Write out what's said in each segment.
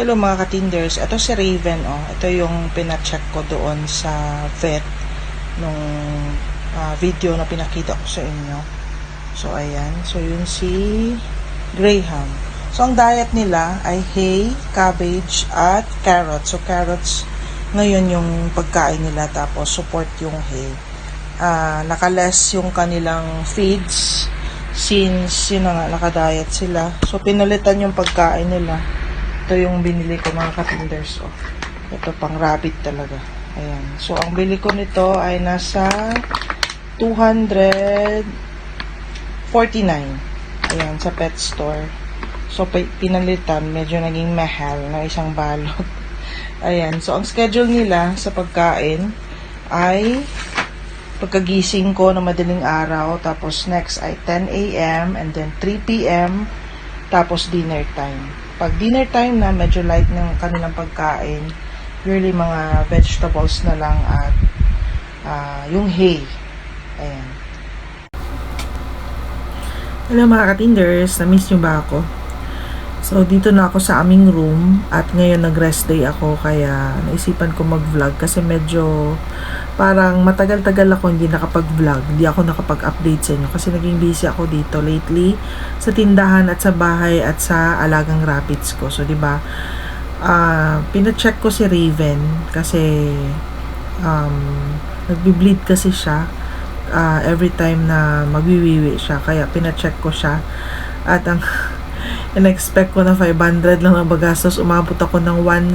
Hello mga katinders, ito si Raven oh. Ito yung pina-check ko doon sa vet nung ah, video na pinakita ko sa inyo. So ayan, so yun si Graham. So ang diet nila ay hay, cabbage at carrots. So carrots ngayon yung pagkain nila tapos support yung hay. Ah, nakales yung kanilang feeds since yun na nga nakadiet sila. So pinalitan yung pagkain nila. Ito yung binili ko mga katinders. Oh. Ito pang rabbit talaga. Ayan. So, ang bili ko nito ay nasa 249. Ayan, sa pet store. So, pinalitan, medyo naging mahal na isang balot. Ayan. So, ang schedule nila sa pagkain ay pagkagising ko na madaling araw, tapos next ay 10 a.m. and then 3 p.m. tapos dinner time. Pag dinner time na, medyo light ng kanilang pagkain. Purely mga vegetables na lang at ah, yung hay. Ayan. Hello mga katinders, na-miss nyo ba ako? So, dito na ako sa aming room at ngayon nag-rest day ako kaya naisipan ko mag-vlog kasi medyo parang matagal-tagal ako hindi nakapag-vlog, hindi ako nakapag-update sa inyo kasi naging busy ako dito lately sa tindahan at sa bahay at sa alagang rabbits ko. So, di ba, ah pina-check ko si Raven kasi um, nagbi-bleed kasi siya ah, every time na magwiwiwi siya kaya pina-check ko siya at ang in-expect ko na 500 lang ang bagastos umabot ako ng 17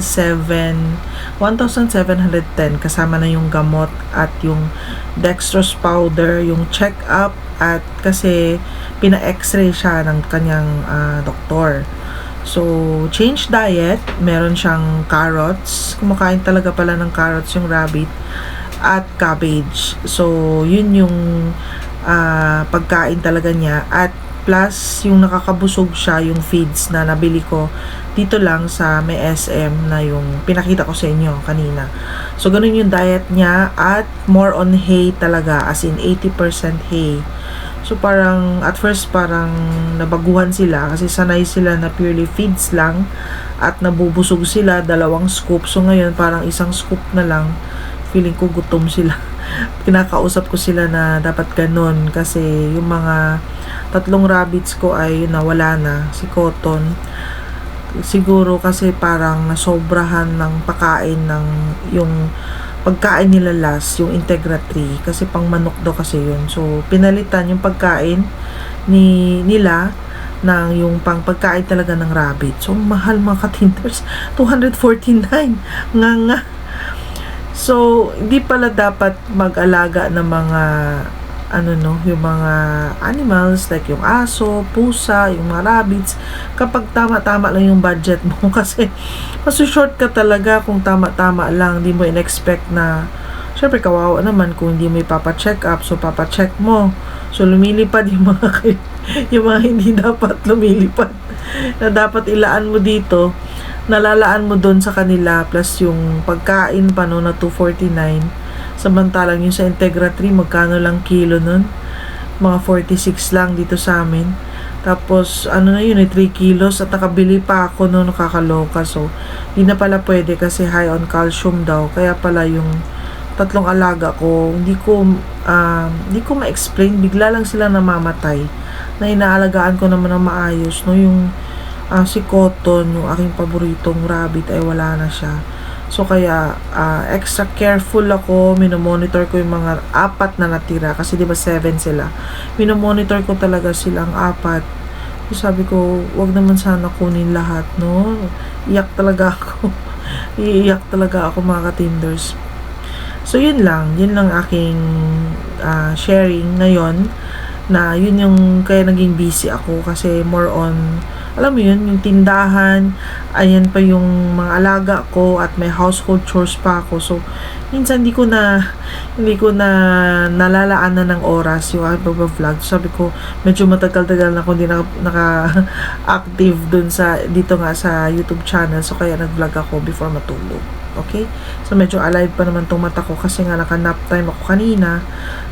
1,710 kasama na yung gamot at yung dextrose powder yung check-up at kasi pina-x-ray siya ng kanyang ah, doktor So, change diet. Meron siyang carrots. Kumakain talaga pala ng carrots yung rabbit. At cabbage. So, yun yung ah, pagkain talaga niya. At plus, yung nakakabusog siya, yung feeds na nabili ko dito lang sa may SM na yung pinakita ko sa inyo kanina. So, ganun yung diet niya at more on hay talaga. As in, 80% hay. So parang at first parang nabaguhan sila kasi sanay sila na purely feeds lang at nabubusog sila dalawang scoop. So ngayon parang isang scoop na lang feeling ko gutom sila. Kinakausap ko sila na dapat ganun kasi yung mga tatlong rabbits ko ay nawala na si Cotton. Siguro kasi parang nasobrahan ng pakain ng yung pagkain nila last, yung Integra 3, kasi pang manok daw kasi yun. So, pinalitan yung pagkain ni nila ng yung pang pagkain talaga ng rabbit. So, mahal mga katinders. 249. Nga nga. So, hindi pala dapat mag-alaga ng mga ano no, yung mga animals like yung aso, pusa, yung mga rabbits kapag tama-tama lang yung budget mo kasi masu-short ka talaga kung tama-tama lang, hindi mo in-expect na syempre kawawa naman kung hindi mo ipapa-check up, so papa-check mo. So lumilipad yung mga yung mga hindi dapat lumilipad na dapat ilaan mo dito nalalaan mo doon sa kanila plus yung pagkain pa no na 249 samantalang yung sa Integra 3 magkano lang kilo nun? Mga 46 lang dito sa amin. Tapos ano na yun eh 3 kilos. At nakabili pa ako no nakakaloka. So di na pala pwede kasi high on calcium daw. Kaya pala yung tatlong alaga ko hindi ko ah, hindi ko ma-explain. Bigla lang sila namamatay. Na inaalagaan ko naman ng maayos no? Yung ah, si Cotton yung aking paboritong rabbit ay wala na siya So kaya ah, extra careful ako, minomonitor ko yung mga apat na natira kasi 'di ba seven sila. Minomonitor ko talaga silang apat. So, sabi ko, wag naman sana kunin lahat, no? Iyak talaga ako. Iiyak talaga ako mga katinders. So yun lang, yun lang aking ah, sharing ngayon na yun yung kaya naging busy ako kasi more on alam mo yun, yung tindahan, ayan pa yung mga alaga ko at may household chores pa ako. So, minsan hindi ko na hindi ko na nalalaan na ng oras yung aking pag-vlog. Sabi ko, medyo matagal-tagal na ako hindi naka, naka-active dun sa, dito nga sa YouTube channel. So, kaya nag-vlog ako before matulog. Okay? So, medyo alive pa naman tong mata ko kasi nga naka-nap time ako kanina.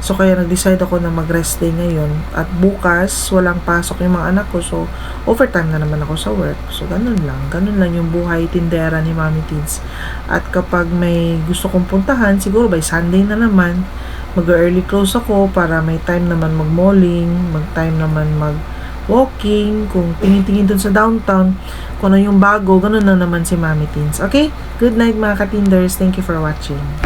So, kaya nag-decide ako na mag-rest day ngayon. At bukas, walang pasok yung mga anak ko. So, overtime na naman ako sa work. So, ganun lang. Ganun lang yung buhay tindera ni Mami Teens. At kapag may gusto kong puntahan, siguro by Sunday na naman, mag-early close ako para may time naman mag-malling, mag-time naman mag walking, kung tingin-tingin dun sa downtown, kung ano yung bago, ganun na naman si Mami Teens. Okay? Good night mga katinders. Thank you for watching.